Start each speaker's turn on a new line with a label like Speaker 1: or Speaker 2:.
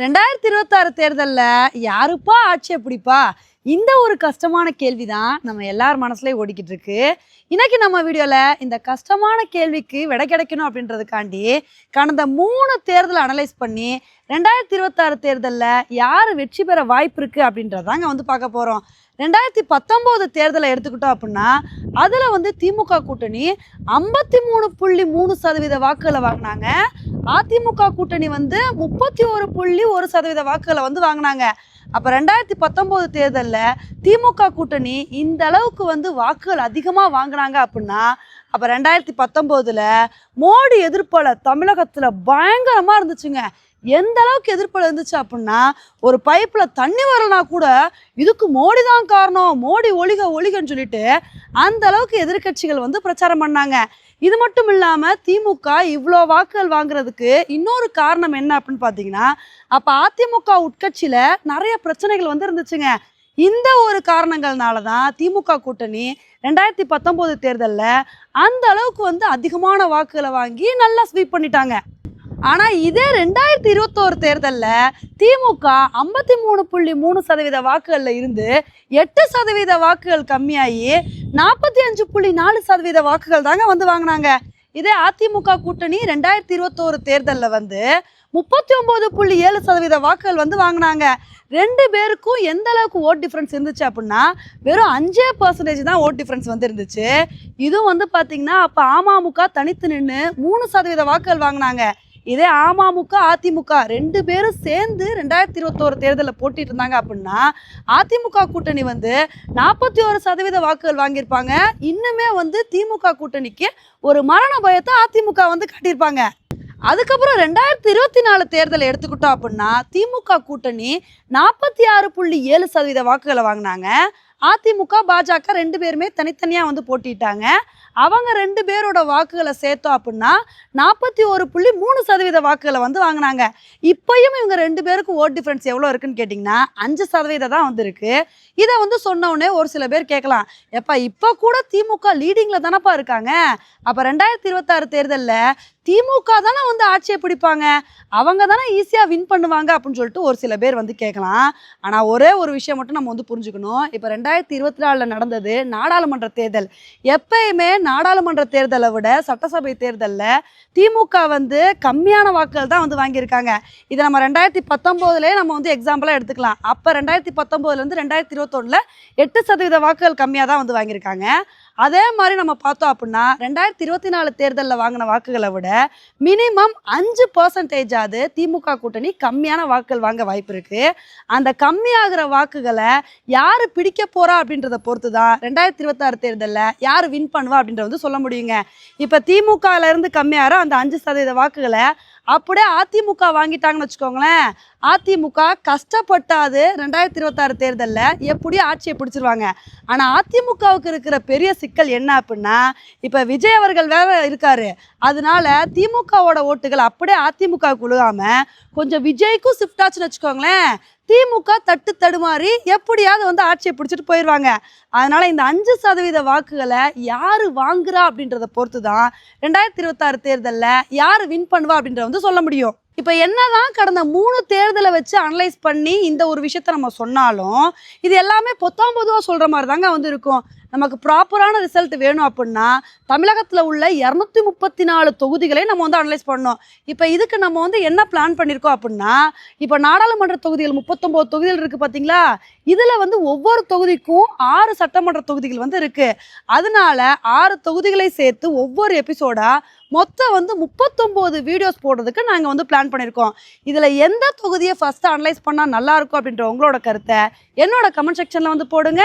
Speaker 1: ரெண்டாயிரத்தி இருபத்தாறு தேர்தலில் யாருப்பா ஆட்சியை பிடிப்பா? இந்த ஒரு கஷ்டமான கேள்வி தான் நம்ம எல்லார் மனசுலேயும் ஓடிக்கிட்டு இருக்கு. இன்னைக்கு நம்ம வீடியோவில் இந்த கஷ்டமான கேள்விக்கு விடை கிடைக்கணும் அப்படின்றதுக்காண்டி கடந்த மூணு தேர்தலை அனலைஸ் பண்ணி ரெண்டாயிரத்தி இருபத்தாறு தேர்தலில் யார் வெற்றி பெற வாய்ப்பு இருக்குது அப்படின்றதாங்க வந்து பார்க்க போகிறோம் ரெண்டாயிரத்தி பத்தொம்போது தேர்தலை எடுத்துக்கிட்டோம் அப்படின்னா அதில் வந்து திமுக கூட்டணி ஐம்பத்தி மூணு புள்ளி மூணு சதவீத வாக்குகளை வாங்கினாங்க. அதிமுக கூட்டணி வந்து முப்பத்தி ஒரு புள்ளி ஒரு சதவீத வாக்குகளை வந்து வாங்கினாங்க. அப்போ ரெண்டாயிரத்தி பத்தொம்போது தேர்தலில் திமுக கூட்டணி இந்த அளவுக்கு வந்து வாக்குகள் அதிகமாக வாங்கினாங்க அப்படின்னா அப்போ ரெண்டாயிரத்தி பத்தொம்போதில் மோடி எதிர்ப்பால் தமிழகத்தில் பயங்கரமாக இருந்துச்சுங்க. எந்த அளவுக்கு எதிர்ப்பால் இருந்துச்சு அப்படின்னா ஒரு பைப்பில் தண்ணி வரலனா கூட இதுக்கு மோடி தான் காரணம். மோடி ஒழிக ஒழிகன்னு சொல்லிட்டு அந்த அளவுக்கு எதிர்க்கட்சிகள் வந்து பிரச்சாரம் பண்ணாங்க. இது மட்டும் இல்லாமல் திமுக இவ்வளோ வாக்குகள் வாங்குறதுக்கு இன்னொரு காரணம் என்ன அப்படின்னு பார்த்தீங்கன்னா அப்போ அதிமுக உட்கட்சியில் நிறைய பிரச்சனைகள் வந்து இருந்துச்சுங்க இந்த ஒரு காரணங்கள்னால தான் திமுக கூட்டணி ரெண்டாயிரத்தி பத்தொம்போது தேர்தலில் அந்த அளவுக்கு வந்து அதிகமான வாக்குகளை வாங்கி நல்லா ஸ்வீப் பண்ணிட்டாங்க. ஆனால் இதே ரெண்டாயிரத்தி இருபத்தோரு தேர்தலில் திமுக ஐம்பத்தி மூணு புள்ளி மூணு சதவீத வாக்குகளில் இருந்து எட்டு சதவீத வாக்குகள் கம்மியாகி நாற்பத்தி அஞ்சு புள்ளி நாலு சதவீத வாக்குகள் தாங்க வந்து வாங்கினாங்க. இதே அதிமுக கூட்டணி ரெண்டாயிரத்தி இருபத்தோரு தேர்தலில் வந்து முப்பத்தி ஒம்பது புள்ளி ஏழு சதவீத வாக்குகள் வந்து வாங்கினாங்க. ரெண்டு பேருக்கும் எந்த அளவுக்கு ஓட் டிஃப்ரென்ஸ் இருந்துச்சு அப்படின்னா வெறும் அஞ்சே பர்சன்டேஜ் தான் ஓட் டிஃப்ரென்ஸ் வந்து இருந்துச்சு இதுவும் வந்து பார்த்தீங்கன்னா அப்போ அமமுக தனித்து நின்று மூணு சதவீத வாக்குகள் வாங்கினாங்க. இதே அமமுக அதிமுக ரெண்டு பேரும் சேர்ந்து ரெண்டாயிரத்தி இருபத்தோரு தேர்தலில் போட்டிட்டு இருந்தாங்க அப்படின்னா அதிமுக கூட்டணி வந்து நாற்பத்தி ஒரு சதவீத வாக்குகள் வாங்கியிருப்பாங்க. இன்னுமே வந்து திமுக கூட்டணிக்கு ஒரு மரண பயத்தை அதிமுக வந்து காட்டியிருப்பாங்க. அதுக்கப்புறம் ரெண்டாயிரத்தி இருபத்தி நாலு தேர்தலை எடுத்துக்கிட்டோம் அப்படின்னா திமுக கூட்டணி நாற்பத்தி ஆறு புள்ளி ஏழு சதவீத வாக்குகளை வாங்கினாங்க. அதிமுக பாஜக ரெண்டு பேருமே தனித்தனியாக வந்து போட்டிட்டாங்க. அவங்க ரெண்டு பேரோட வாக்குகளை சேர்த்தோம் அப்படின்னா நாற்பத்தி ஒரு புள்ளி மூணு சதவீத வாக்குகளை வந்து வாங்கினாங்க. இப்பயும் இவங்க ரெண்டு பேருக்கு ஓட் டிஃப்ரென்ஸ் எவ்வளோ இருக்குன்னு கேட்டிங்கன்னா அஞ்சு சதவீதம் தான் வந்திருக்கு இதை வந்து சொன்ன ஒரு சில பேர் கேட்கலாம் எப்பா இப்போ கூட திமுக லீடிங்கில் தானப்பா இருக்காங்க? அப்போ ரெண்டாயிரத்தி இருபத்தாறு தேர்தலில் திமுக தானே வந்து ஆட்சியை பிடிப்பாங்க. அவங்க தானே ஈஸியாக வின் பண்ணுவாங்க அப்படின்னு சொல்லிட்டு ஒரு சில பேர் வந்து கேட்கலாம். ஆனால் ஒரே ஒரு விஷயம் மட்டும் நம்ம வந்து புரிஞ்சுக்கணும். இப்போ ரெண்டாயிரத்தி இருபத்தி நாலில் நடந்தது நாடாளுமன்ற தேர்தல். எப்பயுமே நாடாளுமன்ற தேர்தலை விட சட்டசபை தேர்தலில் திமுக வந்து கம்மியான வாக்குகள் தான் வந்து வாங்கியிருக்காங்க. இதை நம்ம ரெண்டாயிரத்தி பத்தொம்போதுலேயே நம்ம வந்து எக்ஸாம்பிளாக எடுத்துக்கலாம். அப்போ ரெண்டாயிரத்தி பத்தொம்போதுலேருந்து ரெண்டாயிரத்தி இருபத்தொன்னில் எட்டு சதவீத வாக்குகள் கம்மியாக தான் வந்து வாங்கியிருக்காங்க. அதே மாதிரி நம்ம பார்த்தோம் அப்படின்னா ரெண்டாயிரத்தி இருபத்தி நாலு தேர்தலில் வாங்கின வாக்குகளை விட மினிமம் அஞ்சு பர்சன்டேஜாவது திமுக கூட்டணி கம்மியான வாக்குகள் வாங்க வாய்ப்பு இருக்குது அந்த கம்மியாகிற வாக்குகளை யார் பிடிக்க போகிறா அப்படின்றத பொறுத்து தான் ரெண்டாயிரத்தி இருபத்தாறு தேர்தலில் யார் வின் பண்ணுவா அப்படின்றத வந்து சொல்ல முடியுங்க. இப்போ திமுகலேருந்து கம்மியாகிற அந்த அஞ்சு சதவீத வாக்குகளை அப்படியே அதிமுக வாங்கிட்டாங்கன்னு வச்சுக்கோங்களேன். அதிமுக கஷ்டப்பட்டாது ரெண்டாயிரத்தி இருபத்தாறு தேர்தலில் எப்படியும் ஆட்சியை பிடிச்சிருவாங்க? ஆனால் அதிமுகவுக்கு இருக்கிற பெரிய சிக்கல் என்ன அப்படின்னா இப்போ விஜய் அவர்கள் வேற இருக்காரு. அதனால திமுகவோட ஓட்டுகள் அப்படியே அதிமுகவுக்கு விழுகாமல் கொஞ்சம் விஜய்க்கும் ஷிஃப்ட் ஆச்சுன்னு வச்சுக்கோங்களேன். திமுக தட்டு தடுமாறி எப்படியாவது வந்து ஆட்சியை பிடிச்சிட்டு போயிடுவாங்க. அதனால இந்த அஞ்சு சதவீத வாக்குகளை யார் வாங்குறா அப்படின்றத பொறுத்து தான் ரெண்டாயிரத்தி இருபத்தாறு தேர்தலில் யார் வின் பண்ணுவா அப்படின்றத வந்து சொல்ல முடியும். இப்போ என்னதான் கடந்த மூணு தேர்தலை வச்சு அனலைஸ் பண்ணி இந்த ஒரு விஷயத்த நம்ம சொன்னாலும் இது எல்லாமே பொத்தாம் பொதுவாக சொல்கிற மாதிரி தாங்க வந்து இருக்கும் நமக்கு ப்ராப்பரான ரிசல்ட் வேணும் அப்படின்னா தமிழகத்தில் உள்ள இரநூத்தி முப்பத்தி நாலு தொகுதிகளை நம்ம வந்து அனலைஸ் பண்ணோம் இப்போ இதுக்கு நம்ம வந்து என்ன பிளான் பண்ணியிருக்கோம் அப்படின்னா இப்போ நாடாளுமன்ற தொகுதிகள் முப்பத்தொம்போது தொகுதிகள் இருக்குது பார்த்தீங்களா இதில் வந்து ஒவ்வொரு தொகுதிக்கும் ஆறு சட்டமன்ற தொகுதிகள் வந்து இருக்குது அதனால ஆறு தொகுதிகளை சேர்த்து ஒவ்வொரு எபிசோடாக மொத்தம் வந்து முப்பத்தொம்போது வீடியோஸ் போடுறதுக்கு நாங்கள் வந்து பிளான் பண்ணியிருக்கோம் இதில் எந்த தொகுதியை ஃபஸ்ட்டு அனலைஸ் பண்ணால் நல்லா இருக்கும் அப்படின்ற உங்களோட கருத்தை என்னோட கமெண்ட் செக்ஷனில் வந்து போடுங்க.